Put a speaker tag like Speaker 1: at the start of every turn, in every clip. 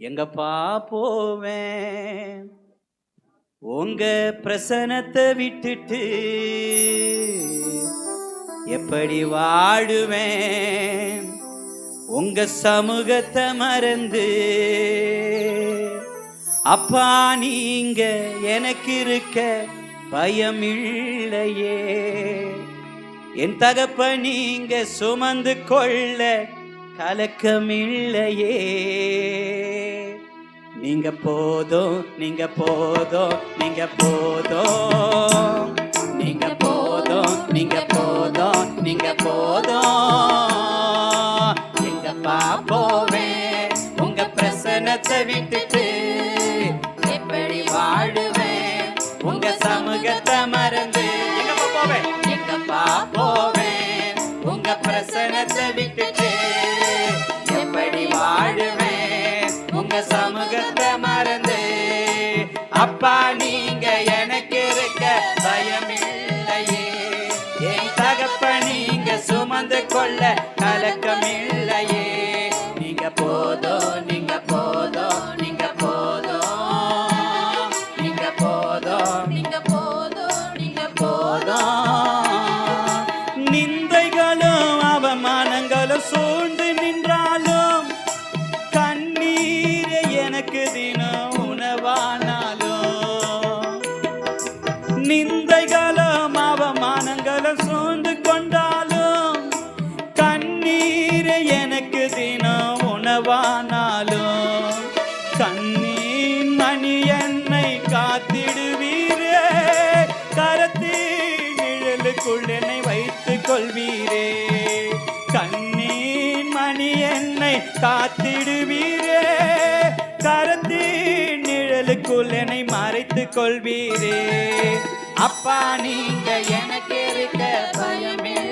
Speaker 1: எங்கப்பா போவேன்? உங்க பிரசனத்தை விட்டுட்டு எப்படி வாழுவேன்? உங்க சமூகத்தை மறந்து அப்பா நீங்க எனக்கு இருக்க பயம் இல்லையே என் தகப்ப நீங்க சுமந்து கொள்ள கலக்கமில்லையே. நீங்க போதும் நீங்க போதும் நீங்க போதும். நீங்க போதும் நீங்க போதும் நீங்க போதும். எங்கப்பா போவேன் உங்க பிரசனத்தை விட்டுட்டு எப்படி வாழுவேன்? உங்க கலக்கமில்லையே என் தகப்ப நீங்க சுமந்து கொள்ள கலக்கமில்லையே நீங்க போதோ நீங்க போதோ நீங்க போதோ. நீங்க போதோ
Speaker 2: நீங்க போதோ நீங்க
Speaker 1: போதோ. நிந்தைகளும் அவமானங்களும் சூழ்ந்து நின்றாலும் கண்ணீரே எனக்கு தினம் உணவான என்னை காத்திடுவீரே. கரத்தின் நிழலுக்குள் என்னை மறைத்துக் கொள்வீரே. அப்பா நீங்க எனக்கு இருக்க
Speaker 2: பயமே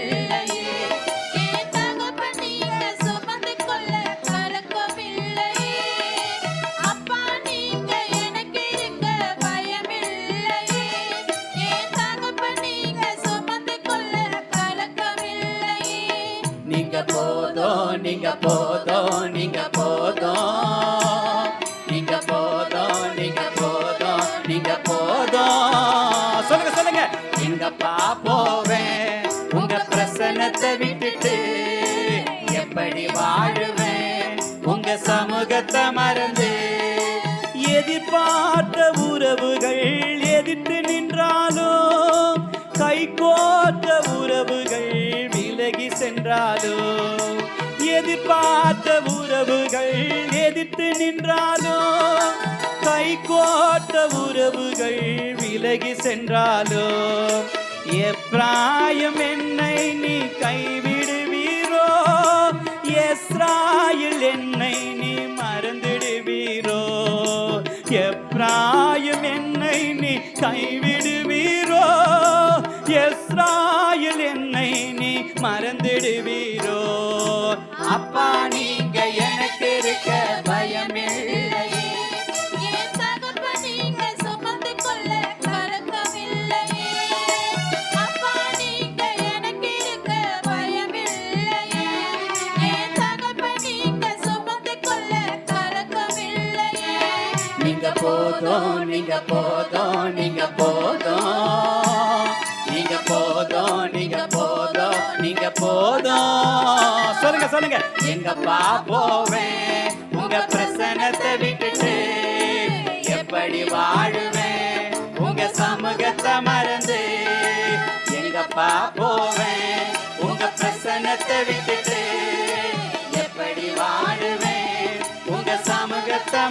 Speaker 2: நீங்க
Speaker 1: போதும் நீங்க போதும். நீங்க போதும் நீங்க போதும் நீங்க போதும். சொல்லுங்க சொல்லுங்க. எங்கப்பா போவேன்? உங்க பிரசனத்தை விட்டுட்டு எப்படி வாழுவேன்? உங்க சமூகத்தை மறந்து எதிர்பார்த்த உறவுகள் எதிர்த்து நின்றாலும் கை கோத்த உறவுகள் விலகி சென்றாலும் எதிர்பார்த்த உறவுகள் எதிர்த்து நின்றாலோ கை கோர்த்த உறவுகள் விலகி சென்றாலோ? எப்ராயம் என்னை நீ கைவிடுவீரோ? எஸ்ராயில் என்னை நீ மறந்துடுவீரோ? எப்ராயம் என்னை நீ கைவிடுவீரோ? எஸ்ரா போதும் நீங்க போதும் நீங்க போதும். நீங்க போதும் நீங்க போதும் நீங்க போதும். சொல்லுங்க சொல்லுங்க. எங்கப்பா போவேன் உங்க பிரசனத்தை விட்டுட்டு எப்படி வாழுவேன்? உங்க சமூகத்தை மறந்து எங்கப்பா போவேன் உங்க பிரசனத்தை விட்டுட்டு எப்படி வாழுவேன்? உங்க சமூகத்தை